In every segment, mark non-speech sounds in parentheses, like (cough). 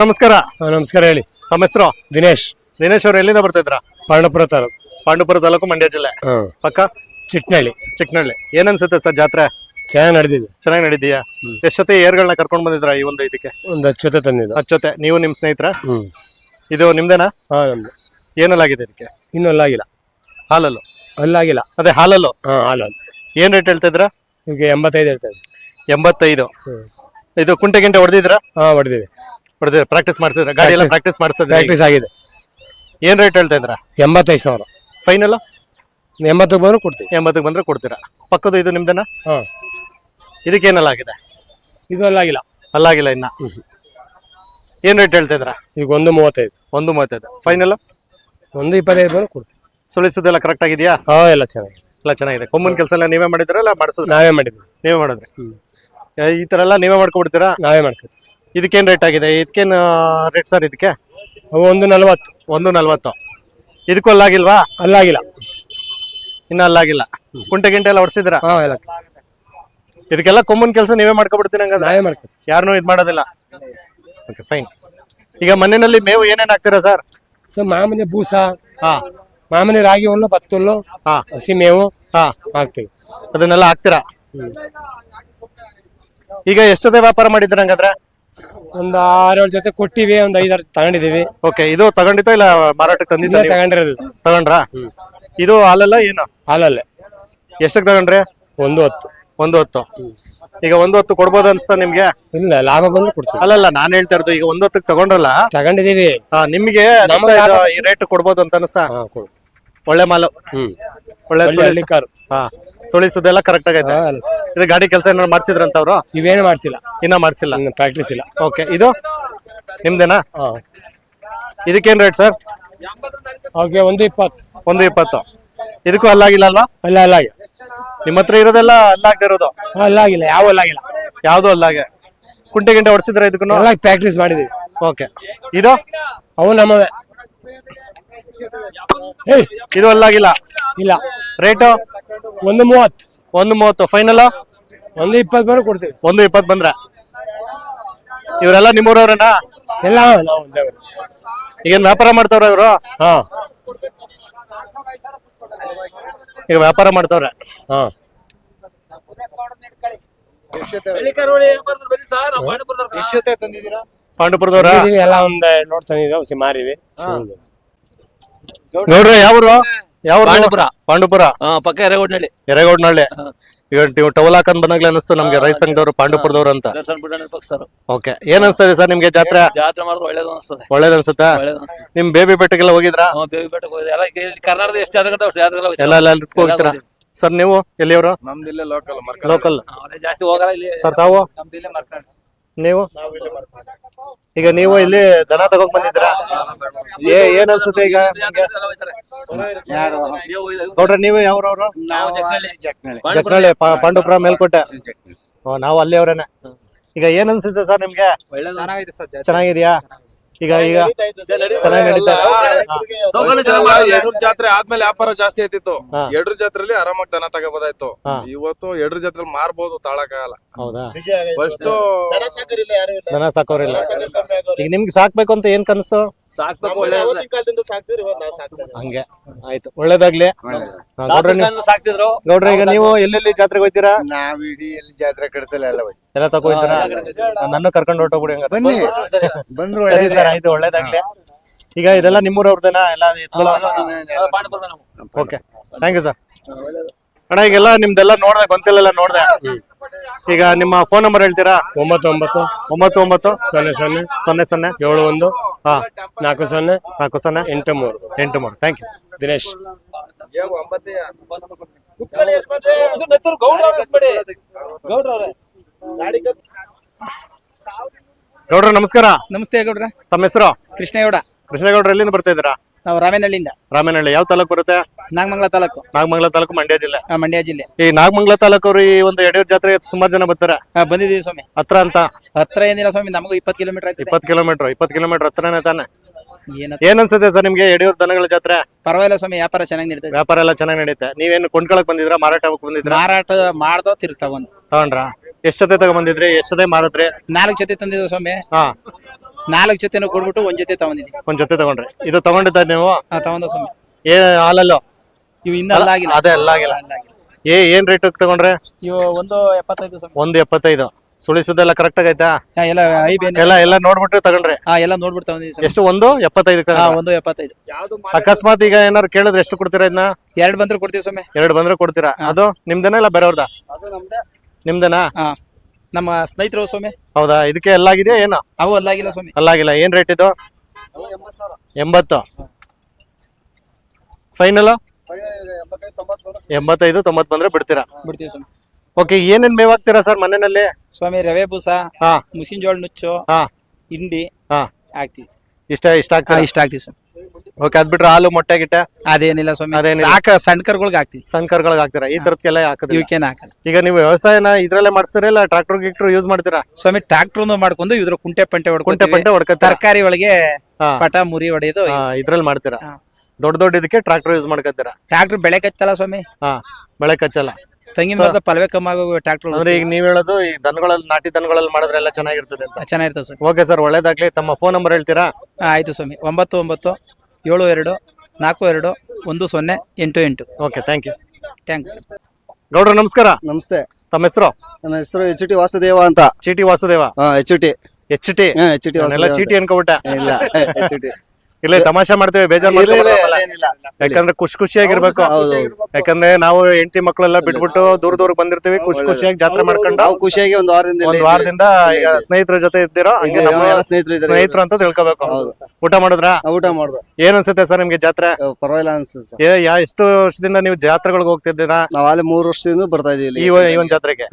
ನಮಸ್ಕಾರ. ನಮಸ್ಕಾರ ಹೇಳಿ. ನಮ್ಮ ಹೆಸರು? ದಿನೇಶ್. ದಿನೇಶ್ ಅವ್ರು ಎಲ್ಲಿಂದ ಬರ್ತಿದ್ರ ಪಾಂಡಪುರ ತಾಲೂಕು. ಪಾಂಡುಪುರ ತಾಲೂಕು ಮಂಡ್ಯ ಜಿಲ್ಲೆ. ಹಾ. ಪಕ್ಕ? ಚಿಟ್ನಳ್ಳಿ ಚಿಕ್ಕನಹಳ್ಳಿ ಏನ್ ಅನ್ಸುತ್ತೆ ಸರ್ ಜಾತ್ರೆ? ಚೆನ್ನಾಗಿ ನಡೆದಿದೆ. ಚೆನ್ನಾಗಿ ನಡೀತೀಯಾ ಎಷ್ಟೊತ್ತೆ ಏರ್ಗಳನ್ನ ಕರ್ಕೊಂಡ್ ಬಂದಿದ್ರ ಈ ಒಂದು ಇದಕ್ಕೆ? ಒಂದು ಹತ್ತು ಜೊತೆ ತಂದಿದ್ದು. ಜೊತೆ ನೀವು ನಿಮ್ ಸ್ನೇಹಿತರ? ಹ್ಮ್. ಇದು ನಿಮ್ದೇನಾ? ಹಾ ನಮ್ದು. ಏನಲ್ಲಾಗಿದೆ ಇದಕ್ಕೆ? ಇನ್ನೂ ಅಲ್ಲಾಗಿಲ್ಲ ಹಾಲಲ್ಲು? ಅಲ್ಲಾಗಿಲ್ಲ ಅದೇ ಹಾಲಲ್ಲು? ಹಾ ಹಾಲು ಏನ್ ರೇಟ್ ಹೇಳ್ತಾ ಇದ್ರ ಈಗ ಎಂಬತ್ತೈದು ಇದ್ದೀವಿ ಎಂಬತ್ತೈದು. ಇದು ಕುಂಟೆ ಗಿಂಟೆ ಹೊಡೆದಿದ್ರ ಹಾ ಹೊಡೆದಿವಿ ಹೊಡೆದಿರ ಪ್ರಾಕ್ಟೀಸ್ ಮಾಡಿಸಿದ್ರೆ ಗಾಡಿ ಎಲ್ಲ ಪ್ರಾಕ್ಟೀಸ್ ಮಾಡಿಸಿದ್ರೆ ಪ್ರಾಕ್ಟೀಸ್ ಆಗಿದೆ. ಏನ್ ರೇಟ್ ಹೇಳ್ತಾ ಇದ್ರ ಎಂಬತ್ತೈದು ಸಾವಿರ. ಫೈನಲ್ ಎಂಬತ್ತಕ್ಕೆ ಬಂದ್ರೆ ಕೊಡ್ತೀವಿ. ಎಂಬತ್ತಕ್ಕೆ ಬಂದ್ರೆ ಕೊಡ್ತೀರಾ? ಪಕ್ಕದ ಇದು ನಿಮ್ದನ್ನ ಹಾ. ಏನಲ್ಲ ಆಗಿದೆ? ಇದು ಅಲ್ಲಾಗಿಲ್ಲ ಅಲ್ಲಾಗಿಲ್ಲ ಇನ್ನ. ಏನ್ ರೇಟ್ ಹೇಳ್ತಾ ಇದ್ರ ಈಗ ಒಂದು ಮೂವತ್ತೈದು. ಒಂದು ಮೂವತ್ತೈದು. ಫೈನಲ್ ಒಂದು ಇಪ್ಪತ್ತೈದು ಬಂದ್ರೆ ಕೊಡ್ತೀವಿ. ಸುಳಿಸೋದೆಲ್ಲ ಕರೆಕ್ಟ್ ಆಗಿದೆಯಾ? ಹಾ ಎಲ್ಲ ಚೆನ್ನಾಗಿದೆ. ಎಲ್ಲ ಚೆನ್ನಾಗಿದೆ. ಕೊಮ್ಮನ್ ಕೆಲಸ ಎಲ್ಲ ನೀವೇ ಮಾಡಿದ್ರಲ್ಲ ಮಾಡಿಸೋದು ನಾವೇ ಮಾಡಿದ್ವಿ ನೀವೇ ಮಾಡಿದ್ರಿ. ಈ ತರ ಎಲ್ಲ ನೀವೇ ಮಾಡ್ಕೊಬಿಡ್ತೀರಾ? ನಾವೇ ಮಾಡ್ಕೊತೀವಿ. ಇದಕ್ಕೇನ್ ರೇಟ್ ಆಗಿದೆ? ಇದಕ್ಕೇನು ರೇಟ್ ಸರ್ ಇದಕ್ಕೆ? ಅವು ಒಂದು ನಲ್ವತ್ತು. ಒಂದು ನಲ್ವತ್ತು. ಇದಕ್ಕೂ ಅಲ್ಲಾಗಿಲ್ವಾ? ಅಲ್ಲಾಗಿಲ್ಲ. ಇನ್ನೂ ಅಲ್ಲಾಗಿಲ್ಲ. ಕುಂಟೆ ಗಿಂಟೆ ಎಲ್ಲ ಹೊಡ್ಸಿದ್ರ ಹಾ ಎಲ್ಲ. ಇದಕ್ಕೆಲ್ಲ ಕೊಮ್ಮನ್ ಕೆಲಸ ನೀವೇ ಮಾಡ್ಕೊಬಿಡ್ತೀನಿ ಹಂಗಂದ್ರೆ? ನಾವೇ ಮಾಡ್ಕೊತೀವಿ. ಯಾರನ್ನೂ ಇದು ಮಾಡೋದಿಲ್ಲ. ಓಕೆ ಫೈನ್ ಈಗ ಮನೆಯಲ್ಲಿ ಮೇವು ಏನೇನು ಹಾಕ್ತೀರಾ ಸರ್ ಸೊ ಮಾಮೂಲಿ ಬೂಸ ಹಾ. ಮಾಮೂಲಿ ರಾಗಿ ಹುಲ್ಲು ಭತ್ತ ಹುಲ್ಲು ಹಾ. ಹಸಿ ಮೇವು ಹಾ. ಹಾಕ್ತೀವಿ. ಅದನ್ನೆಲ್ಲ ಹಾಕ್ತೀರಾ? ಈಗ ಎಷ್ಟೊತ್ತೆ ವ್ಯಾಪಾರ ಮಾಡಿದ್ರೆ ಹಂಗಾದ್ರೆ? ಒಂದು ಆರೇಳು ಜೊತೆ ಕೊಟ್ಟಿವಿ ಒಂದು ಐದಾರು ತಗೊಂಡಿದೀವಿ. ಓಕೆ ಇದು ತಗೊಂಡಿತ ಇಲ್ಲ ಮಾರಾಟಕ್ಕೆ ತಂದಿದ್ದ ತಗೊಂಡಿರೋದು. ತಗೊಂಡ್ರಾ? ಇದು ಹಾಲೆಲ್ಲ ಏನು? ಹಾಲಲ್ಲೇ. ಎಷ್ಟಕ್ಕೆ ತಗೊಂಡ್ರಿ? ಒಂದು ಹೊತ್ತು. ಒಂದು ಹೊತ್ತು. ಈಗ ಒಂದು ಹೊತ್ತು ಕೊಡ್ಬೋದು ಅನ್ಸ್ತಾ ನಿಮ್ಗೆ? ಇಲ್ಲ ಲಾಭ ಬಂದು ಕೊಡ್ತೀವಿ. ಅಲ್ಲಲ್ಲ ನಾನ್ ಹೇಳ್ತಾ ಇರೋದು ಈಗ ಒಂದು ಹೊತ್ತಕ್ಕೆ ತಗೊಂಡ್ರಲ್ಲ? ತಗೊಂಡಿದೀವಿ. ಆ, ನಿಮ್ಗೆ ಅನಿಸ್ತಾ ಇದು ಈ ರೇಟ್ ಕೊಡ್ಬೋದು ಅಂತ ಅನ್ಸ್ತಾ ಹಾ ಕೊಡು. ಒಳ್ಳೆ ಮಾಲು. ಹ್ಮ್. ಒಳ್ಳೆ ಒಳ್ಳೆ ಹಳ್ಳಿ ಕಾರು ಹಾ ಸುಳಿಸೋದೆಲ್ಲ ಕರೆಕ್ಟ್ ಆಗೈತೆ. ಹಾ, ಅಲ್ಲ ಸರ್. ಇದು ಗಾಡಿ ಕೆಲಸ ಏನಾದ್ರು ಮಾಡ್ಸಿದ್ರಂತ ಅವರು ಇವೇನು ಮಾಡಿಸಿಲ್ಲ. ಇನ್ನ ಮಾಡ್ಸಿಲ್ಲ? ಪ್ರಾಕ್ಟೀಸ್ ಇಲ್ಲ. ಓಕೆ ಇದು? ನಿಮ್ದೇನಾ? ಹಾ. ಇದಕ್ಕೇನ್ ರೇಟ್ ಸರ್? ಓಕೆ ಒಂದು ಇಪ್ಪತ್ತು. ಒಂದು ಇಪ್ಪತ್ತು. ಇದಕ್ಕೂ ಅಲ್ಲಾಗಿಲ್ಲ ಅಲ್ವಾ? ಅಲ್ಲ ಅಲ್ಲಾಗಿ ನಿಮ್ಮ ಹತ್ರ ಇರೋದೆಲ್ಲ ಅಲ್ಲಾಗ್ದಿರೋದು ಅಲ್ಲಾಗಿಲ್ಲ ಯಾವ ಅಲ್ಲಾಗಿಲ್ಲ ಯಾವ್ದು ಅಲ್ಲಾಗೆ ಕುಂಟೆ ಗಿಂಟೆ ಹೊಡ್ಸಿದ್ರ ಇದಕ್ಕೂ ಎಲ್ಲ ಪ್ರಾಕ್ಟೀಸ್ ಮಾಡಿದೀವಿ ಓಕೆ ಇದು? ಅವು ನಮ್ಮವೇ ಏಯ್. ಇದು ಅಲ್ಲಾಗಿಲ್ಲ ಇಲ್ಲ. ರೇಟು ಒಂದು ಮೂವತ್ತು. ಒಂದು ಮೂವತ್ತು. ಫೈನಲ್ ಒಂದು ಇಪ್ಪತ್ತು ಬಂದ್ರೆ ಕೊಡ್ತೀವಿ. ಒಂದು ಇಪ್ಪತ್ತು ಬಂದ್ರೆ. ಇವರೆಲ್ಲ ನಿಮ್ಮೂರವ್ರಣ್ಣ ಎಲ್ಲ ನಾವು ಒಂದೇವ್ರು. ಈಗೇನ್ ವ್ಯಾಪಾರ ಮಾಡ್ತಾವ್ರ ಇವರು? ಹಾ. ಈಗ ವ್ಯಾಪಾರ ಮಾಡ್ತಾವ್ರೆ. ಹಾ. ಪಾಂಡುಪುರದವ್ರ ಇದೀವಿ, ಎಲ್ಲ ಒಂದ್ ನೋಡ್ತಾನೆ ಹಸಿ ಮಾರಿವಿ ನೋಡ್ರಿ ಯಾವ್ರು? ಯಾವ ಪಾಂಡುಪುರ. ಪಾಂಡುಪುರ. ಪಕ್ಕ ಎರೆಗೋಡ್ನಳ್ಳಿ. ಎರೆಗೌಡ್ನಳ್ಳಿ. ಈಗ ನೀವು ಟವಲ್ ಹಾಕೊಂಡ್ ಬಂದಾಗ್ಲೇ ಅನಿಸ್ತು ನಮ್ಗೆ ರೈತ ಸಂಘದವ್ರು ಪಾಂಡುಪುರದವ್ರು ಅಂತ. ದರ್ಶನ್ ಬಿಡಣ ಸರ್ ಓಕೆ. ಏನ್ ಅನ್ಸ್ತದೆ ಸರ್ ನಿಮ್ಗೆ ಜಾತ್ರೆ? ಜಾತ್ರೆ ಮಾಡಿದ್ರೆ ಒಳ್ಳೇದು ಅನಿಸ್ತದೆ. ಒಳ್ಳೇದ್ ಅನ್ಸುತ್ತಾ? ಒಳ್ಳೇದು ಅನಿಸ್ತದೆ. ನಿಮ್ ಬೇಬಿ ಬೆಟ್ಟಕ್ಕೆಲ್ಲ ಹೋಗಿದ್ರಾ? ಹ್ಮ್ ಬೇಬಿ ಬೆಟ್ಟಕ್ಕೆ ಹೋಗಿದೆ ಎಲ್ಲ ಇಲ್ಲಿ ಕರ್ನಾಟಕದ ಎಷ್ಟು ಜಾತ್ರೆ ಅಷ್ಟು ಜಾತ್ರೆಗಳ ಎಲ್ಲ ಎಲ್ಲ ಅಲ್ಲಿ ಹೋಗ್ತೀರಾ? ಸರ್ ನೀವು ಎಲ್ಲಿಯವರು? ನಮ್ದಿಲ್ಲೇ ಲೋಕಲ್ ಲೋಕಲ್ ಅದೇ ಜಾಸ್ತಿ ಹೋಗಲ್ಲ ಇಲ್ಲಿ. ಸರ್ ತಾವು? ನಮ್ದಿಲ್ಲೇ ಮರ್ಕಂಡ್ ನೀವು? ಈಗ ನೀವು ಇಲ್ಲಿ ದನ ತಗೊಂಡ್ ಬಂದಿದ್ದೀರಾ? ಏ ಏನ್ ಅನ್ಸುತ್ತೆ ಈಗ? ನೋಡ್ರಿ ನೀವು ಯಾವ್ರವ್ರು? ಜಕ್ನಳ್ಳಿ ಪಾಂಡುಪುರ ಮೇಲ್ಕೋಟೆ. ನಾವು ಅಲ್ಲಿ ಅವ್ರೇನೆ ಈಗ ಏನ್ ಅನ್ಸುತ್ತೆ ಸರ್ ನಿಮ್ಗೆ? ಚೆನ್ನಾಗಿದ್ಯಾ? ಈಗ ಈಗ ಚೆನ್ನಾಗಿ ನಡೀತಾ ಎಡ್ರ ಜಾತ್ರೆ ಆದ್ಮೇಲೆ ವ್ಯಾಪಾರ ಜಾಸ್ತಿ ಆಯ್ತಿತ್ತು. ಎಡ್ರ ಜಾತ್ರೆಲಿ ಆರಾಮಾಗಿ ದನ ತಗೋಬೋದಾಯ್ತು. ಇವತ್ತು ಎಡ್ರ ಜಾತ್ರೆ ಮಾರ್ಬೋದು ತಾಳಕ್ಕಾಗಲ್ಲ ಹೌದಾ? ಫಸ್ಟ್ ದನ ಸಾಕೋರಿಲ್ಲ ಈಗ ನಿಮ್ಗೆ ಸಾಕ್ಬೇಕು ಅಂತ ಏನ್ ಕನಸ್ತು ಸಾಕ್ಬೇಕು ಒಳ್ಳೇದು ಹಂಗೆ. ಆಯ್ತು ಒಳ್ಳೇದಾಗ್ಲಿ. ಹಾ, ಗೌಡ್ರೆ ನೀವು ಸಾಕ್ಬೇಕಂದ್ರೆ ಸಾಕ್ತಿದ್ರು. ಗೌಡ್ರೆ ಈಗ ನೀವು ಎಲ್ಲೆಲ್ಲಿ ಜಾತ್ರೆಗೆ ಹೋಗ್ತೀರಾ ನಾವ್ ಇಡೀ ಎಲ್ಲಿ ಜಾತ್ರೆ ಕಡ್ಸಲ್ಲ ಎಲ್ಲ ಹೋಯ್ತು ಎಲ್ಲ ತಗೋ ಹೋಗ್ತೀರಾ ನನ್ನ ಕರ್ಕೊಂಡು ಹೊರಟೋಗ್ಬಿಡಿ ಹಂಗಾರೆ ಬನ್ನಿ. ಬಂದ್ರು ಸರಿ ಸರ್ ಆಯ್ತು ಒಳ್ಳೇದಾಗ್ಲಿ. ಈಗ ಇದೆಲ್ಲ ನಿಮ್ಮೂರವ್ರದೇನಾ? ಎಲ್ಲ ಎತ್ಕೊಳ್ಳೋ ಓಕೆ. ಥ್ಯಾಂಕ್ ಯು ಸರ್ ಅಣ್ಣ ಈಗೆಲ್ಲ ನಿಮ್ದೆಲ್ಲ ನೋಡ್ದೆ ಗೊಂತಿಲೆಲ್ಲ ನೋಡ್ದೆ. ಈಗ ನಿಮ್ಮ ಫೋನ್ ನಂಬರ್ ಹೇಳ್ತೀರಾ? ಒಂಬತ್ತು ಒಂಬತ್ತು ಒಂಬತ್ತು ಒಂಬತ್ತು ಸೊನ್ನೆ ಸೊನ್ನೆ ಸೊನ್ನೆ ಸೊನ್ನೆ. ಏಳು ಒಂದು ನಾಲ್ಕು ಸೊನ್ನೆ ನಾಲ್ಕು ಸೊನ್ನೆ ಎಂಟು ಮೂರು. ಎಂಟು ಮೂರು. Thank you Dinesh. ಗೌಡ್ರ ನಮಸ್ಕಾರ. ನಮಸ್ತೆ ಗೌಡ್ರ. ತಮ್ಮ ಹೆಸರು? ಕೃಷ್ಣೇಗೌಡ. ಕೃಷ್ಣಗೌಡ್ರ ಎಲ್ಲಿಂದ ಬರ್ತಾ ಇದ್ದೀರಾ? ನಾವು ರಾಮೇನಹಳ್ಳಿಯಿಂದ. ರಾಮನಹಳ್ಳಿ ಯಾವ ತಾಲೂಕು ಬರುತ್ತೆ? ನಾಗಮಂಗಲ ತಾಲೂಕು. ನಾಗಮಂಗಲ ತಾಲೂಕು ಮಂಡ್ಯ ಜಿಲ್ಲೆ. ಆ, ಮಂಡ್ಯ ಜಿಲ್ಲೆ. ಈ ನಾಗಮಂಗಲ ತಾಲೂಕು ಅವ್ರ ಈ ಒಂದು ಯಡಿಯೂರು ಜಾತ್ರೆ ಸುಮಾರು ಜನ ಬರ್ತಾರೆ? ಆ, ಬಂದಿದ್ದೀವಿ ಸ್ವಾಮಿ. ಹತ್ರ ಅಂತ? ಹತ್ರ ಏನಿಲ್ಲ ಸ್ವಾಮಿ ನಮಗೂ ಇಪ್ಪತ್ತು ಕಿಲೋಮೀಟರ್ ಆಯ್ತು ಇಪ್ಪತ್ತು ಕಿಲೋಮೀಟರ್ ಇಪ್ಪತ್ತು ಕಿಲೋಮೀಟರ್ ಹತ್ರನೇ ತಾನೆ? ಏನ ಏನ್ ಅನ್ಸುತ್ತೆ ಸರ್ ನಿಮ್ಗೆ ಯಡಿಯೂರು ದನಗಳ ಜಾತ್ರೆ? ಪರವಾಗಿಲ್ಲ ಸ್ವಾಮಿ ವ್ಯಾಪಾರ ಚೆನ್ನಾಗಿ ನಡೀತದೆ. ವ್ಯಾಪಾರ ಎಲ್ಲ ಚೆನ್ನಾಗಿ ನಡೀತೆ. ನೀವೇನು ಕೊಂಡ್ಕೊಳಕ್ ಬಂದಿದ್ರ ಮಾರಾಟ ಬಂದಿದ್ರ ಬಂದಿದ್ರಾ? ಮಾರಾಟ ಮಾಡ್ದೋ ತಿರ್ಗಿ ತಗೊಂಡು. ತಗೊಂಡ್ರಾ? ಎಷ್ಟ್ ಜೊತೆ ತಗೊಂಡ್ ಬಂದಿದ್ರಿ? ಎಷ್ಟ್ ಜೊತೆ ಮಾರಿದ್ರಿ ನಾಲ್ಕು ಜೊತೆ ತಂದಿದ್ರು ಸ್ವಾಮಿ. ಹಾ. ನಾಲ್ಕು ಜೊತೆನೂ ಕೊಡ್ಬಿಟ್ಟು ಒಂದ್ ಜೊತೆ ತಗೊಂಡಿದ್ವಿ. ಒಂದ್ ಜೊತೆ ತಗೊಂಡ್ರಿ. ಇದು ತಗೊಂಡಿದ್ದ ನೀವು? ಹಾ ತಗೊಂಡ ಸ್ವಾಮಿ. ಏ ಹಾಲಲ್ಲೋ? ಇವು ಇನ್ನ ಅಲ್ಲ ಆಗಿಲ್ಲ ಅದೇ ಎಲ್ಲ ಆಗಿಲ್ಲ ಅಲ್ಲಾಗಿಲ್ಲ. ಏ ಏನ್ ರೇಟ್ ತಗೊಂಡ್ರೆ? ಇವು ಒಂದು ಎಪ್ಪತ್ತೈದು ಸ್ವಾಮಿ. ಒಂದು ಎಪ್ಪತ್ತೈದು. ಸುಳಿಸುದೆಲ್ಲ ಕರೆಕ್ಟ್ ಆಗೈತಾ ಹಾ, ಎಲ್ಲ ಐಬೇನ್ ಎಲ್ಲ ಎಲ್ಲ ನೋಡ್ಬಿಟ್ಟು ತಗೊಂಡ್ರಿ? ಹಾ ಎಲ್ಲ ನೋಡ್ಬಿಟ್ಟು ತಗೊಂಡಿದ್ವಿ ಸ್ವಾಮಿ. ಎಷ್ಟು ಒಂದು? ಎಪ್ಪತ್ತೈದು ಹಾ ಒಂದು ಎಪ್ಪತ್ತೈದು. ಅಕಸ್ಮಾತ್ ಈಗ ಏನಾರು ಕೇಳಿದ್ರೆ ಎಷ್ಟು ಕೊಡ್ತೀರಾ ಇದನ್ನ ಎರಡ್ ಬಂದ್ರೆ ಕೊಡ್ತೀವಿ ಸ್ವಾಮಿ. ಎರಡು ಬಂದ್ರೆ ಕೊಡ್ತೀರಾ? ಅದು ನಿಮ್ದೇನಾ ಇಲ್ಲ ಬೇರೆಯವ್ರದ? ನಿಮ್ದೇನಾ? ಹಾ. ನಮ್ಮ ಸ್ನೇಹಿತರು ಸ್ವಾಮಿ. ಹೌದಾ? ಇದಕ್ಕೆ ಎಲ್ಲ ಆಗಿದೆಯಾ ಏನು? ಅವು ಅಲ್ಲಾಗಿಲ್ಲ ಸ್ವಾಮಿ. ಅಲ್ಲಾಗಿಲ್ಲ. ಏನ್ ರೇಟ್ ಇದು? ಎಂಬತ್ತು. ಫೈನಲ್ ಎಂಬತ್ತೈದು ತೊಂಬತ್ ಬಂದ್ರೆ ಬಿಡ್ತೀರಾ? ಬಿಡ್ತೀವಿ ಸ್ವಾಮಿ. ಓಕೆ ಏನೇನ್ ಮೇವ್ ಹಾಕ್ತೀರಾ ಸರ್ ಮನೆಯಲ್ಲಿ? ಸ್ವಾಮಿ ರವೆ ಬೂಸ ಹಾ. ಮುಸಿನ್ ಜೋಳ ನುಚ್ಚು ಹಾ. ಹಿಂಡಿ ಹಾ. ಹಾಕ್ತಿವಿ. ಇಷ್ಟ ಇಷ್ಟ ಆಗ್ತಾ ಇಷ್ಟ ಆಗ್ತೀವಿ ಸ್ವಾಮಿ. ಓಕೆ ಅದ್ ಬಿಟ್ರೆ ಹಾಲು ಮೊಟ್ಟೆ ಗಿಟ್ಟೆ? ಅದೇನಿಲ್ಲ ಸ್ವಾಮಿ. ಅದೇನಿಲ್ಲ. ಸಾಕ ಸಣ್ಣ ಕರ್ಗಳ್ಗೆ ಹಾಕ್ತಿವಿ. ಸಣ್ಣ ಕರ್ಗಳಿಗೆ ಹಾಕ್ತೀರಾ? ಈ ತರದ್ಕೆಲ್ಲ ಹಾಕೋದಿಲ್ಲ. ಇವಕ್ಕೇನು ಹಾಕಲ್ಲ. ಈಗ ನೀವು ವ್ಯವಸಾಯನ ಇದ್ರಲ್ಲೇ ಮಾಡಿಸ್ತೀರಾ ಇಲ್ಲ ಟ್ರಾಕ್ಟರ್ ಗಿಕ್ಟರ್ ಯೂಸ್ ಮಾಡ್ತೀರಾ? ಸ್ವಾಮಿ ಟ್ರಾಕ್ಟರ್ ಮಾಡ್ಕೊಂಡು ಇದ್ರ ಕುಂಟೆ ಪಂಟೆ ಕುಂಟೆ ಹೊಡ್ಕೊಂಡೆ ಪಂಟೆ ಹೊಡ್ಕೊತೀರಾ? ತರಕಾರಿ ಒಳಗೆ ಹಾ. ಪಟ ಮುರಿ ಹೊಡೆಯೋದು ಇದ್ರಲ್ಲಿ ಮಾಡ್ತೀರಾ? ಹಾ. ದೊಡ್ಡ ದೊಡ್ಡ ಇದಕ್ಕೆ ಟ್ರಾಕ್ಟರ್ ಯೂಸ್ ಮಾಡ್ಕೊತೀರಾ? ಟ್ರಾಕ್ಟರ್ ಬೆಳೆ ಕಚ್ಚಲ್ಲ ಸ್ವಾಮಿ. ಹಾ ಬೆಳೆ ಕಚ್ಚಲ್ಲ. ತಂಗಿನ ಮರದ ಪಲ್ವೆ ಕಮ್ಮಾಗೋ ಟ್ರಾಕ್ಟರ್ ಅಂದ್ರೆ ಈಗ ನೀವ್ ಹೇಳೋದು ಈ ದನಗಳಲ್ಲಿ ನಾಟಿ ದನಗಳಲ್ಲಿ ಮಾಡಿದ್ರೆ ಎಲ್ಲ ಚೆನ್ನಾಗಿರ್ತದೆ ಅಂತ. ಚೆನ್ನಾಗಿರ್ತದೆ ಸ್ವಾಮಿ. ಓಕೆ ಸರ್ ಒಳ್ಳೇದಾಗ್ಲಿ. ತಮ್ಮ ಫೋನ್ ನಂಬರ್ ಹೇಳ್ತೀರಾ? ಹಾ, ಆಯ್ತು ಸ್ವಾಮಿ. ಒಂಬತ್ತು ಒಂಬತ್ತು ಏಳು ಎರಡು ನಾಲ್ಕು ಎರಡು ಒಂದು ಸೊನ್ನೆ ಎಂಟು ಎಂಟು. ಓಕೆ ಥ್ಯಾಂಕ್ ಯು ಥ್ಯಾಂಕ್ಸ್ ಗೌಡ್ರ ನಮಸ್ಕಾರ. ನಮಸ್ತೆ. ತಮ್ಮ ಹೆಸರು? ನಮ್ಮ ಹೆಸರು ಎಚ್ ಟಿ ವಾಸುದೇವ ಅಂತ. ಚೀಟಿ ವಾಸುದೇವ? ಹಾ H T H T H T ನಾನೆಲ್ಲ ಚೀಟಿ ಅನ್ಕೊಬಿಟ್ಟ. ಇಲ್ಲ. (laughs) ಎಚ್ ಟಿ ಇಲ್ಲೇ ತಮಾಷೆ ಮಾಡ್ತೇವೆ ಬೇಜಾರ್ ಯಾಕಂದ್ರೆ ಖುಷಿ ಖುಷಿಯಾಗಿರ್ಬೇಕು ಹೌದು. ಯಾಕಂದ್ರೆ ನಾವು ಹೆಂಡತಿ ಮಕ್ಕಳೆಲ್ಲ ಬಿಟ್ಬಿಟ್ಟು ದೂರ ದೂರ ಬಂದಿರ್ತೀವಿ ಖುಷಿ ಖುಷಿಯಾಗಿ ಜಾತ್ರೆ ಮಾಡ್ಕೊಂಡು ನಾವು ಖುಷಿಯಾಗಿ ಒಂದು ವಾರದಿಂದ ಒಂದ್ ವಾರದಿಂದ ಈಗ ಸ್ನೇಹಿತರ ಜೊತೆ ಇದ್ದೀರೋ ಹಂಗೆ ಇದ್ದೀವಿ. ನಮ್ಮ ಸ್ನೇಹಿತರು ಇದ್ದಾರೆ ಸ್ನೇಹಿತರು ಅಂತ ತಿಳ್ಕೊಬೇಕು. ಊಟ ಮಾಡುದ್ರ? ಊಟ ಮಾಡುದು. ಏನ್ ಅನ್ಸುತ್ತೆ ಸರ್ ನಿಮ್ಗೆ ಜಾತ್ರೆ? ಪರವಾಗಿಲ್ಲ ಅನ್ಸುತ್ತೆ ಸರ್. ಏ ಯಾ ಎಷ್ಟು ವರ್ಷದಿಂದ ನೀವು ಜಾತ್ರೆಗಳಿಗೆ ಹೋಗ್ತಿದ್ದೀರಾ? ನಾವು ಅಲ್ಲಿ ಮೂರು ವರ್ಷದಿಂದ ಬರ್ತಾ ಇದೀವಿ ಈ ಇಲ್ಲಿ ಈ ಒಂದ್ ಜಾತ್ರೆಗೆ.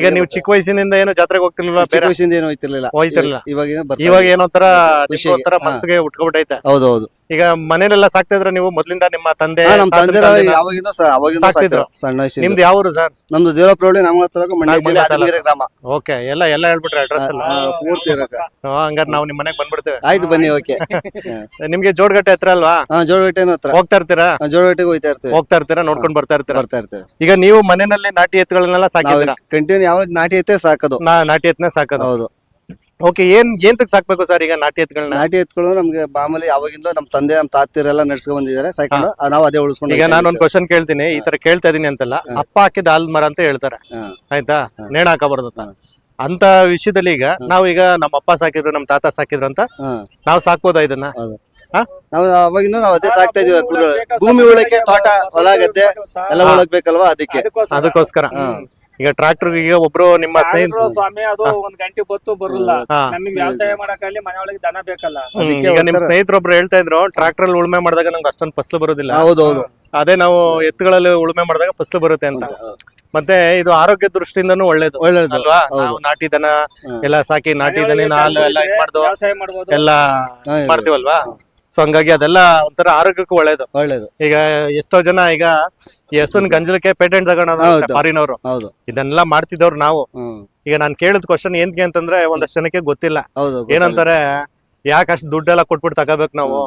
ಈಗ ನೀವು ಚಿಕ್ಕ ವಯಸ್ಸಿನಿಂದ ಏನು ಜಾತ್ರೆಗೆ ಹೋಗ್ತಿರ್ಲಿಲ್ಲ ಚಿಕ್ಕ ಬೇರೆ? ವಯಸ್ಸಿಂದ ಏನು ಹೋಯ್ತಿರ್ಲಿಲ್ಲ. ಹೋಯ್ತಿರ್ಲಿಲ್ಲ. ಇವಾಗ ಇವಾಗ ಏನೋ ತರ ಖುಷಿ ಒಂಥರ ಮನಸ್ಸಿಗೆ ಮನ್ಸಿಗೆ ಉಟ್ಕೊಬಿಟ್ಟೈತೆ. ಹೌದು ಹೌದು ಈಗ ಮನೇಲೆಲ್ಲ ಸಾಕ್ತಾ ಇದ್ರೆ ನೀವು? ಮೊದ್ಲಿಂದ ನಿಮ್ಮ ತಂದೆ ಹಾ, ನಮ್ ತಾತನ ತಂದೆ ಯಾವಾಗಿಂದ ಸ- ಅವಾಗಿಂದ ಸಾಕ್ತಿದ್ರು. ಸಾಕ್ತಿದ್ರು ಸಣ್ಣ ವಯಸ್ಸಿಂದ. ನಿಮ್ದು ಯಾವ ಊರು ಸರ್? ನಮ್ದು ದೇವರಪ್ರವಳಿ ನಮ್ಮ ಹತ್ರ ಮಂಡ್ಯ ಜಿಲ್ಲೆ ನಾಗಮಂಗಲ ಗ್ರಾಮ. ಓಕೆ ಎಲ್ಲ ಎಲ್ಲ ಹೇಳ್ಬಿಟ್ರೆ ಅಡ್ರೆಸ್ ಎಲ್ಲ. ಆ, ಪೂರ್ತಿ ಇರಕ ಹಂಗಾರೆ ನಾವು ನಿಮ್ ಮನೆಗ್ ಬಂದ್ಬಿಡ್ತೇವೆ. ಆಯ್ತು ಬನ್ನಿ ಓಕೆ. (laughs) ನಿಮ್ಗೆ ಜೋಡ್ಗಟ್ಟೆ ಹತ್ರ ಅಲ್ವಾ? ಹಾ ಜೋಡಗಟ್ಟೆನ ಹತ್ರ. ಹೋಗ್ತಾ ಇರ್ತೀರಾ? ಹಾ, ಜೋಡಗಟ್ಟೆಗೆ ಹೋಗ್ತಾ ಇರ್ತೀವಿ. ಹೋಗ್ತಾ ಇರ್ತೀರಾ? ನೋಡ್ಕೊಂಡ್ ಬರ್ತಾ ಇರ್ತೀರಾ? ಬರ್ತಾ ಇರ್ತೇವೆ. ಈಗ ನೀವು ಮನೆಯಲ್ಲಿ ನಾಟಿ ಎತ್ತುಗಳನ್ನೆಲ್ಲ ನಾವು ಕಂಟಿನ್ಯೂ ಯಾವಾಗ ನಾಟಿ ಎತ್ತೆ ಸಾಕೋದು. ನಾ ನಾಟಿ ಎತ್ತನೆ ಸಾಕೋದು. ಹೌದು. ಓಕೆ ಏನ್ ಏನ್ ಸಾಕ್ಬೇಕು ಸರ್ ಈಗ ನಾಟಿ ಎತ್ತುಗಳನ್ನ ನಾಟಿ ಎತ್ಗಳು ನಮ್ಗೆ ಮಾಮೂಲಿ ಅವಾಗಿಂದ ನಮ್ ತಂದೆ ನಮ್ ತಾತಿರೆಲ್ಲ ನಡ್ಸ್ಕೊಂಡ್ ಬಂದಿದ್ದಾರೆ. ಸಾಕೊಂಡು ನಾವ್ ನಾವು ಅದೇ ಉಳಿಸ್ಕೊಂಡು ಈಗ ನಾನು ಒಂದ್ ಕ್ವಶನ್ ಕೇಳ್ತೀನಿ. ಈ ತರ ಕೇಳ್ತಾ ಇದೀನಿ ಅಂತಲ್ಲ. ಅಪ್ಪ ಹಾಕಿದ ಆಲ್ ಮರ ಅಂತ ಹೇಳ್ತಾರೆ. ಆಯ್ತಾ? ನೇಣ ಹಾಕಬಾರ್ದು ಅಂತ. ಅಂತ ವಿಷಯದಲ್ಲಿ ಈಗ ನಾವು ಈಗ ನಮ್ಮ ಅಪ್ಪ ಸಾಕಿದ್ರು ನಮ್ ತಾತ ಸಾಕಿದ್ರು ಅಂತ ನಾವು ಸಾಕ್ಬೋದಾ ಇದನ್ನ? ನಾವು ಅವಾಗಿಂದ ನಾವು ಅದೇ ಸಾಕ್ತಾ ಇದೀವಿ ಭೂಮಿ ಉಳಕ್ಕೆ ತೋಟ ಹೊಲ ಗದ್ದೆ ಎಲ್ಲ ಉಳಕ್ ಬೇಕಲ್ವಾ ಅದಕ್ಕೆ? ಅದಕ್ಕೋಸ್ಕರ. ಈಗ ಟ್ರಾಕ್ಟರ್ ಈಗ ಒಬ್ರು ನಿಮ್ಮ ಸ್ನೇಹಿತರು. ಸ್ವಾಮಿ ಅದು ಒಂದ್ ಗಂಟೆ ಬತ್ತು ಬರಲ್ಲ ಹಾ. ನಮಗೆ ವ್ಯವಸಾಯ ಮಾಡಕ್ಕಲ್ಲಿ ಮನೆಯೊಳಗೆ ದನ ಬೇಕಲ್ಲ. ಅದಕ್ಕೆ ಈಗ ನಿಮ್ ಒಂದ್ಸಲ- ಸ್ನೇಹಿತರೊಬ್ರು ಹೇಳ್ತಾ ಇದ್ರು ಟ್ರಾಕ್ಟರ್ ಅಲ್ಲಿ ಉಳುಮೆ ಮಾಡಿದಾಗ ನಮ್ಗೆ ಅಷ್ಟೊಂದು ಫಸಲು ಬರೋದಿಲ್ಲ. ಹೌದೌದು. ಹೌದು ಅದೇ ನಾವು ಎತ್ತುಗಳಲ್ಲಿ ಉಳುಮೆ ಮಾಡಿದಾಗ ಫಸಲು ಬರುತ್ತೆ ಅಂತ. ಮತ್ತೆ ಇದು ಆರೋಗ್ಯ ದೃಷ್ಟಿಯಿಂದನೂ ಒಳ್ಳೇದು. ಒಳ್ಳೇದು ಅಲ್ವಾ. ನಾವು ನಾಟಿ ದನ ಎಲ್ಲಾ ಎಲ್ಲ ಸಾಕಿ ನಾಟಿ ದನ ಹಾಲು ಎಲ್ಲ ಇದ್ ಮಾಡ್ದು ವ್ಯವಸಾಯ ಮಾಡ್ಬೋದು. ಎಲ್ಲ ಹಾ, ಇದೆ. ಮಾಡ್ತೀವಲ್ವಾ? ಸೊ ಹಂಗಾಗಿ ಅದೆಲ್ಲ ಒಂಥರ ಆರೋಗ್ಯಕ್ಕೂ ಒಳ್ಳೇದು. ಒಳ್ಳೇದು. ಈಗ ಎಷ್ಟೋ ಜನ ಈಗ ಈ ಹಸುನ್ ಗಂಜಲಕ್ಕೆ ಪೇಟೆಂಟ್ ತಗೊಂಡ ಹೌದು. ಇದನ್ನೆಲ್ಲ ಮಾಡ್ತಿದ್ದವ್ರು ನಾವು. ಹ್ಮ್. ಈಗ ನಾನ್ ಕೇಳಿದ ಕ್ವಶನ್ ಏನ್ಗೆ ಅಂತಂದ್ರೆ ಒಂದಷ್ಟು ಜನಕ್ಕೆ ಗೊತ್ತಿಲ್ಲ. ಹೌದು ಏನಂತಾರೆ ಯಾಕೆ ಅಷ್ಟು ದುಡ್ಡೆಲ್ಲ ಕೊಟ್ಬಿಟ್ಟು ತಗೋಬೇಕು ನಾವು?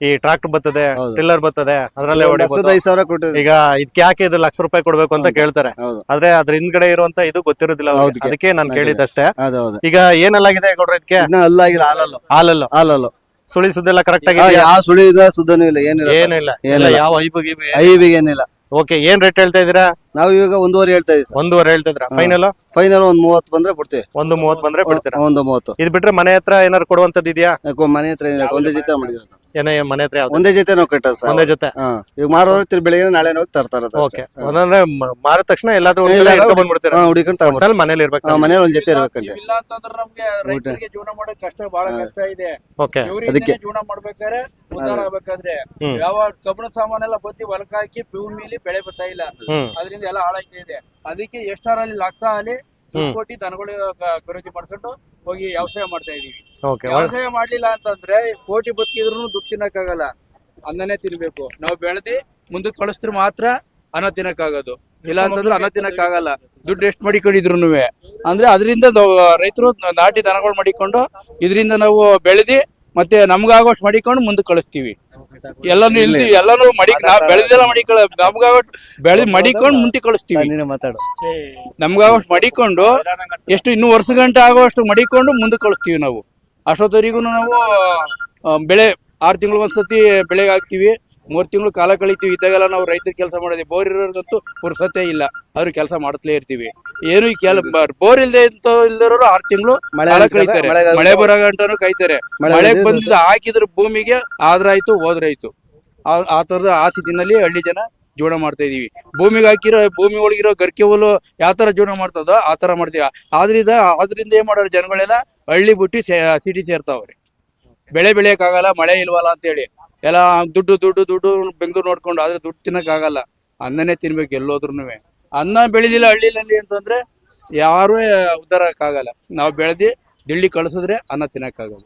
ಈ ಟ್ರಾಕ್ಟರ್ ಬರ್ತದೆ ಹೌದು. ಟಿಲ್ಲರ್ ಬರ್ತದೆ ಅದ್ರಲ್ಲೇ ಒಂದ್ ಲಕ್ಷದ ಐದು ಸಾವಿರ ಕೊಟ್ಟಿದ್ವಿ ಈಗ ಇದಕ್ಕೆ ಯಾಕೆ ಇದು ಲಕ್ಷ ರೂಪಾಯಿ ಕೊಡ್ಬೇಕು ಅಂತ ಕೇಳ್ತಾರೆ. ಹೌದು. ಆದ್ರೆ ಅದ್ರ ಹಿಂದ್ಗಡೆ ಇರುವಂತ ಇದು ಗೊತ್ತಿರೋದಿಲ್ಲ ಅವ್ರಿಗೆ. ಹೌದಕ್ಕೆ. ಅದಕ್ಕೆ ನಾನು. ಕೇಳಿದ್ದಷ್ಟೇ. ಹೌದು ಹೌದು. ಈಗ ಏನಲ್ಲಾಗಿದೆ ಗೌಡ್ರ ಇದಕ್ಕೆ ಅಲ್ಲಾಗಿಲ್ಲ ಹಾಲಲ್ಲು. ಹಾಲಲ್ಲು. ಹಾಲಲ್ಲು. ಸುಳಿ ಸುದ್ದೆಲ್ಲ ಕರೆಕ್ಟ್ ಆ, ಆಗಿ ಯಾವ ಸುಳಿ ಇಲ್ಲ ಸುದ್ದನೂ ಇಲ್ಲ ಏನಿಲ್ಲ. ಏನಿಲ್ಲ. ಏನಿಲ್ಲ. ಯಾವ ಐಬು ಗೀಬು? ಏನಿಲ್ಲ. ಓಕೆ ಏನ್ ರೇಟ್ ಹೇಳ್ತಾ ಇದೀರಾ ನಾವು ಇವಾಗ ಒಂದೂವರೆ ಹೇಳ್ತಾ ಇದೀವಿ ಒಂದೂವರೆ ಹೇಳ್ತಾ ಇದ್ರ ಫೈನಲ್ ಫೈನಲ್ ಒಂದ್ ಮೂವತ್ತು ಬಂದ್ರೆ ಬಿಡ್ತೀವಿ. ಒಂದು ಮೂವತ್ ಬಂದ್ರೆ ಒಂದು ಮೂವತ್ತು. ಇದ್ ಬಿಟ್ರೆ ಮನೆ ಹತ್ರ ಏನಾರು ಕೊಡುವಂತದ್ದು ಇದೆಯಾ? ಯಾಕೋ ಮನೆ ಹತ್ರ ಏನಿಲ್ಲ ಒಂದೇ ಜೊತೆ ಮಾಡಿದಿರೋದು ಏನೇ ಮನೆ ಹತ್ರ ಯಾವ್ದು. ಒಂದೇ ಜೊತೆ ನಾವು ಸರ್ ಒಂದೇ ಜೊತೆ? ಹಾ ಈಗ ಮಾರೋರು ತಿರ್ ಬೆಳಿಗ್ಗೆ ನಾಳೆ ಹೋಗಿ ತರ್ತಾರ ಓಕೆ. ಒಂದಂದ್ರೆ ಮ- ಮಾರಿದ ತಕ್ಷಣ ಎಲ್ಲಾದ್ರೂ ಇಲ್ಲ, ಇಲ್ಲ, ಇಟ್ಕೊಂಡ್ ಬಂದ್ಬಿಡ್ತೀರಾ ಹುಡುಕೊಂಡು ತಗೊಂಡ್ಬರ್ತಾರೆ ಮನೇಲಿ ಇರ್ಬೇಕು ಮನೇಲಿ ಒಂದ್ ಜೊತೆ ಇರ್ಬೇಕಂತೆ ಇಲ್ಲ ಅಂತಂದ್ರೆ ನಮ್ಗೆ ರೈತರಿಗೆ ಜೀವನ ಮಾಡೋಕ್ ಕಷ್ಟ ಬಹಳ ಕಷ್ಟ ಇದೆ. ಓಕೆ. ಅದಕ್ಕೆ. ಜೀವನ ಮಾಡ್ಬೇಕಾದ್ರೆ ಉದ್ದಾರ ಆಗ್ಬೇಕಾದ್ರೆ. ಹ್ಮ್. ಯಾವ ಕಬ್ಬಣ ಸಾಮಾನೆಲ್ಲ ಬತ್ತಿ ಹೊಲಕ್ ಹಾಕಿ ಭೂಮಿಲಿ ಬೆಳೆ ಬರ್ತಾ ಇಲ್ಲ. ಹ್ಮ್. ಅದರಿಂದ ಎಲ್ಲ ಹಾಳಾಗ್ತಾ ಇದೆ. ಅದಕ್ಕೆ ಎಷ್ಟಾರಲ್ಲಿ ಲಕ್ಷ ಅಲ್ಲಿ ದುಡ್ಡು. ಕೊಟ್ಟು ದನಗಳು ಅಭಿವೃದ್ಧಿ ಖರೀದಿ ಮಾಡ್ಕೊಂಡು ಹೋಗಿ ವ್ಯವಸಾಯ ಮಾಡ್ತಾ ಇದೀವಿ. ವ್ಯವಸಾಯ ಮಾಡ್ಲಿಲ್ಲ ಅಂತಂದ್ರೆ ಕೋಟಿ ಬದುಕಿದ್ರು ದುಡ್ಡು ತಿನ್ನಕ್ಕಾಗಲ್ಲ. ಅನ್ನನೇ ತಿನ್ಬೇಕು. ನಾವು ಬೆಳೆದಿ ಮುಂದಕ್ಕೆ ಕಳಿಸಿದ್ರೆ ಮಾತ್ರ ಅನ್ನ ತಿನ್ನಕ್ಕಾಗೋದು. ಇಲ್ಲ ಅಂತಂದ್ರೆ ಅನ್ನ ತಿನ್ನಕ್ಕಾಗಲ್ಲ. ದುಡ್ಡು ಎಷ್ಟು ಮಡಿಕೊಂಡಿದ್ರು ಅಂದ್ರೆ ಅದರಿಂದ ರೈತರು ನಾಟಿ ದನಗಳು ಮಡಿಕೊಂಡು ಇದರಿಂದ ನಾವು ಬೆಳೆದಿ ಮತ್ತೆ ನಮ್ಗಾಗೋಷ್ಟು ಮಡಿಕೊಂಡು ಮುಂದೆ ಕಳಿಸ್ತೀವಿ. ಎಲ್ಲಾನು ಇಲ್ದಿ ಎಲ್ಲಾನು ಮಡಿ ನಾವ್ ಬೆಳೆದೆಲ್ಲ ಮಡಿಕೊಳ್ಳ ನಮ್ಗಾಗೋಷ್ಟು ಬೆಳೆದ್ ಮಡಿಕೊಂಡು ಮುಂದೆ ಕಳಿಸ್ತೀವಿ. ನೀನೇ ಮಾತಾಡು. ನಮ್ಗಾಗೋಷ್ಟು ಮಡಿಕೊಂಡು ಎಷ್ಟು ಇನ್ನು ವರ್ಷ ಗಂಟೆ ಆಗೋಷ್ಟು ಮಡಿಕೊಂಡು ಮುಂದೆ ಕಳಿಸ್ತೀವಿ ನಾವು. ಅಷ್ಟೊತ್ತವರೆಗೂ ನಾವು ಬೆಳೆ ಆರು ತಿಂಗಳು ಒಂದ್ಸತಿ ಬೆಳೆಗೆ ಹಾಕ್ತಿವಿ. ಮೂರ್ ತಿಂಗಳು ಕಾಲ ಕಳಿತೀವಿ ಇದ್ದಾಗೆಲ್ಲ ನಾವು ರೈತರ ಕೆಲಸ ಮಾಡೋದು. ಬೋರ್ ಇರೋರ್ಗಂತೂ ಪುರ್ಸತ್ತೆ ಇಲ್ಲ. ಅವ್ರು ಕೆಲಸ ಮಾಡ್ತಲೇ ಇರ್ತೀವಿ. ಏನು ಈ ಕೆಲ ಬೋರ್ ಇಲ್ಲದೆ ಇಲ್ದಿರೋರು ಆರು ತಿಂಗಳು ಮಳೆ ಕಾಲ ಕಳೀತಾರೆ. ಮಳೆ ಬರೋ ಗಂಟನು ಕಾಯ್ತಾರೆ ಮಳೆ ಮಳೆ ಬಂದಿದೆ, ಬಂದಿದ್ದು ಹಾಕಿದ್ರ ಭೂಮಿಗೆ ಆದ್ರಾಯ್ತು ಹೋದ್ರಾಯ್ತು ಆ- ಆ ತರದ ಆ ಸ್ಥಿತಿನಲ್ಲಿ ಹಳ್ಳಿ ಜನ ಜೀವನ ಮಾಡ್ತಾ ಇದೀವಿ. ಭೂಮಿಗೆ ಹಾಕಿರೋ ಭೂಮಿ ಒಳಗಿರೋ ಗರ್ಕೆ ಹುಲ್ಲು ಯಾವ ತರ ಜೀವನ ಮಾಡ್ತದೋ ಆ ತರ ಮಾಡ್ತೀವಿ. ಆದ್ರಿಂದ ಆದ್ರಿಂದ ಏನ್ ಮಾಡೋರು ಜನಗಳೆಲ್ಲ ಹಳ್ಳಿ ಬಿಟ್ಟು ಸಿಟಿ ಸೇರ್ತಾವ್ರಿ. ಬೆಳೆ ಬೆಳೆಯಕ್ಕಾಗಲ್ಲ ಮಳೆ ಇಲ್ವಲ್ಲ ಅಂತೇಳಿ. ಎಲ್ಲ ದುಡ್ಡು ದುಡ್ಡು ದುಡ್ಡು ಬೆಂಗಳೂರು ನೋಡ್ಕೊಂಡು ಆದ್ರೆ ದುಡ್ಡು ತಿನ್ನಕ್ಕಾಗಲ್ಲ. ಅನ್ನನೇ ತಿನ್ಬೇಕು ಎಲ್ಲೋದ್ರೂ ಅನ್ನ ಬೆಳೆದಿಲ್ಲ ಹಳ್ಳಿನಲ್ಲಿ ಅಂತಂದ್ರೆ ಯಾರು ಉದ್ಧಾರಕ್ಕಾಗಲ್ಲ. ನಾವು ಬೆಳೆದಿ ದಿಳ್ಳಿ ಕಳಿಸಿದ್ರೆ ಅನ್ನ ತಿನ್ನಕ್ಕಾಗಲ್ಲ.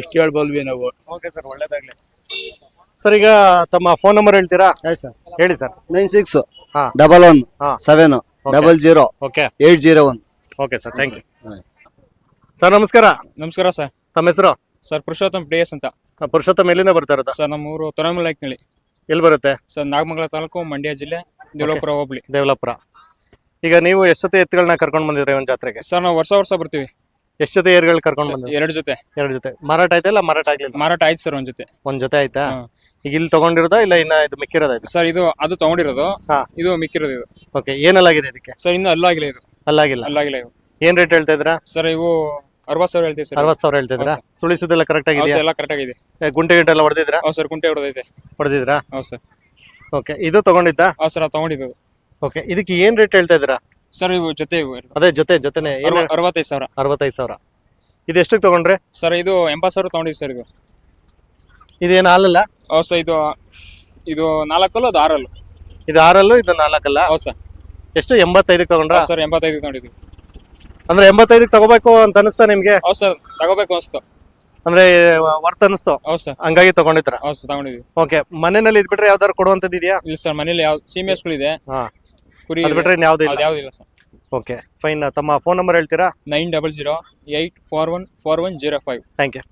ಎಷ್ಟು ಹೇಳ್ಬಲ್ವಿ ನಾವು. ಓಕೆ ಸರ್ ಒಳ್ಳೇದಾಗ್ಲಿ. ಸರ್ ಈಗ ತಮ್ಮ ಫೋನ್ ನಂಬರ್ ಹೇಳ್ತೀರಾ? ಹೇಳಿ ಸರ್ ನೈನ್ ಸಿಕ್ಸ್ ಹಾ. ಡಬಲ್ ಒನ್ ಹಾ. Seven double zero okay eight zero one okay sir thank you sir ನಮಸ್ಕಾರ. ನಮಸ್ಕಾರ ಸರ್ ತಮ್ಮ ಹೆಸರು? ಸರ್ ಪುರುಷೋತ್ತಮ್ ಪ್ಲೇಸ್ ಅಂತ. ಪುರುಷೋತ್ತಮ ಎಲ್ಲಿಂದ ಬರ್ತಾ ಇರೋದು? ಸರ್ ನಮ್ಮ ಊರು ತೊರಮಲೈಕ್ನಳ್ಳಿ ಎಲ್ಲಿ ಬರುತ್ತೆ? ಸರ್ ನಾಗಮಂಗಲ ತಾಲೂಕು ಮಂಡ್ಯ ಜಿಲ್ಲೆ ದೇವಲಾಪುರ ಹೋಬಳಿ. ದೇವಲಾಪುರ. ಈಗ ನೀವು ಎಷ್ಟು ಜೊತೆ ಎತ್ತುಗಳನ್ನ ಕರ್ಕೊಂಡು ಬಂದಿದ್ರಿ ಒಂದು ಜಾತ್ರೆಗೆ? ಸರ್ ನಾವು ವರ್ಷ ವರ್ಷ ಬರ್ತೀವಿ. ಎಷ್ಟು ಜೊತೆ ಏರ್ಗಳು ಕರ್ಕೊಂಡು ಬಂದಿದ್ರಿ ಎರಡು ಜೊತೆ. ಎರಡು ಜೊತೆ. ಮಾರಾಟ ಆಯ್ತಾ ಇಲ್ಲ ಮಾರಾಟ ಆಗ್ಲಿಲ್ಲ ಮಾರಾಟ ಆಯ್ತು ಸರ್ ಒಂದ್ ಜೊತೆ. ಒಂದ್ ಜೊತೆ ಆಯ್ತಾ? ಹಾ. ಈಗ ಇಲ್ಲಿ ತಗೊಂಡಿರೋದ ಇಲ್ಲ ಇನ್ನ ಇದು ಮಿಕ್ಕಿರೋದಾಯ್ತು ಸರ್ ಇದು ಅದು ತಗೊಂಡಿರೋದು. ಹಾ. ಇದು ಮಿಕ್ಕಿರೋದು ಇದು. ಓಕೆ ಏನಲ್ಲಾಗಿದೆ ಇದಕ್ಕೆ? ಸರ್ ಇನ್ನು ಅಲ್ಲಾಗಿಲ್ಲ ಇದು. ಅಲ್ಲಾಗಿಲ್ಲ. ಅಲ್ಲಾಗಿಲ್ಲ ಇವು ಏನ್ ರೇಟ್ ಹೇಳ್ತಾ ಇದ್ರಾ ಸರ್ ಇವು ಅರವತ್ತು ಸಾವಿರ ಹೇಳ್ತೀವಿ ಸರ್ ಸಾವಿರ ಹೇಳ್ತಾ ಇದ್ರಾ ಸುಳಿಸೋದೆಲ್ಲ ಕರೆಕ್ಟ್ ಹೌದು ಆಗಿದೆಯಾ? ಎಲ್ಲ ಕರೆಕ್ಟ್ ಆಗಿದೆ. ಗುಂಟೆ ಗಿಂಟೆ ಎಲ್ಲ ಹೊಡೆದಿದ್ರಾ? ಹೌದು ಸರ್ ಕುಂಟೆ ಹೊಡೆದೈತೆ ಹೊಡೆದಿದ್ರಾ? ಹೌದು ಸರ್. ಓಕೆ ಇದು ತಗೊಂಡಿದ್ದಾ? ಹೌದು ಸರ್ ಅದು ತಗೊಂಡಿದ್ದು. ಓಕೆ ಇದಕ್ಕೆ ಏನ್ ರೇಟ್ ಹೇಳ್ತಾ ಇದ್ದೀರಾ? ಸರ್ ಇವು ಜೊತೆ ಇವು ಎರಡು. ಅದೇ ಜೊತೆ ಜೊತೆನೆ. ಏನು ಅರವ- ಅರವತ್ತೈದು ಸಾವಿರ. ಅರವತ್ತೈದು ಸಾವಿರ. ಇದು ಎಷ್ಟಕ್ಕೆ ತಗೊಂಡ್ರೆ? ಸರ್ ಇದು ಎಂಬತ್ತು ಸಾವಿರ ತಗೊಂಡಿವಿ ಸರ್ ಇದು. ಇದೇನು ಹಾಲಲ್ಲ? ಹೌದು ಸರ್ ಇದು ಇದು ನಾಲ್ಕಲ್ಲು ಅದು ಆರಲ್ಲು. ಇದು ಆರಲ್ಲೂ ಇದು ನಾಲ್ಕಲ್ಲ? ಹೌದು ಸರ್. ಎಷ್ಟು ಎಂಬತ್ತೈದಕ್ಕೆ ತಗೊಂಡ್ರಾ? ಸರ್ ಎಂಬತ್ತೈದು ತಗೊಂಡಿದ್ವಿ ಅಂದ್ರೆ ಎಂಬತ್ತೈದಕ್ಕೆ ತಗೋಬೇಕು ಅಂತ ಅನಿಸ್ತಾ ನಿಮ್ಗೆ? ಹೌದು ಸರ್ ತಗೋಬೇಕು ಅನಿಸ್ತು. ಅಂದ್ರೆ ವರ್ತ್ ಅನಿಸ್ತು? ಹೌದು ಸರ್. ಹಂಗಾಗಿ ತಗೊಂಡಿದ್ರ ಹೌದು ಸರ್ ತಗೊಂಡಿದ್ವಿ. ಓಕೆ ಮನೆಯಲ್ಲಿ ಇದ್ಬಿಟ್ರೆ ಯಾವ್ದಾದ್ರು ಕೊಡುವಂತದ್ದು ಇದೆಯಾ? ಇಲ್ಲ ಸರ್ ಮನೇಲಿ ಯಾವ ಸೀಮೆ ಹಸುಗಳಿದೆ ಹಾ. ಕುರಿ ಅದ್ ಬಿಟ್ರೆ ಇನ್ಯಾವ್ದು ಇಲ್ಲ? ಯಾವ್ದು ಇಲ್ಲ ಸರ್. ಓಕೆ ಫೈನ್ ತಮ್ಮ ಫೋನ್ ನಂಬರ್ ಹೇಳ್ತೀರಾ? Nine double zero eight four one four one zero five. Thank you.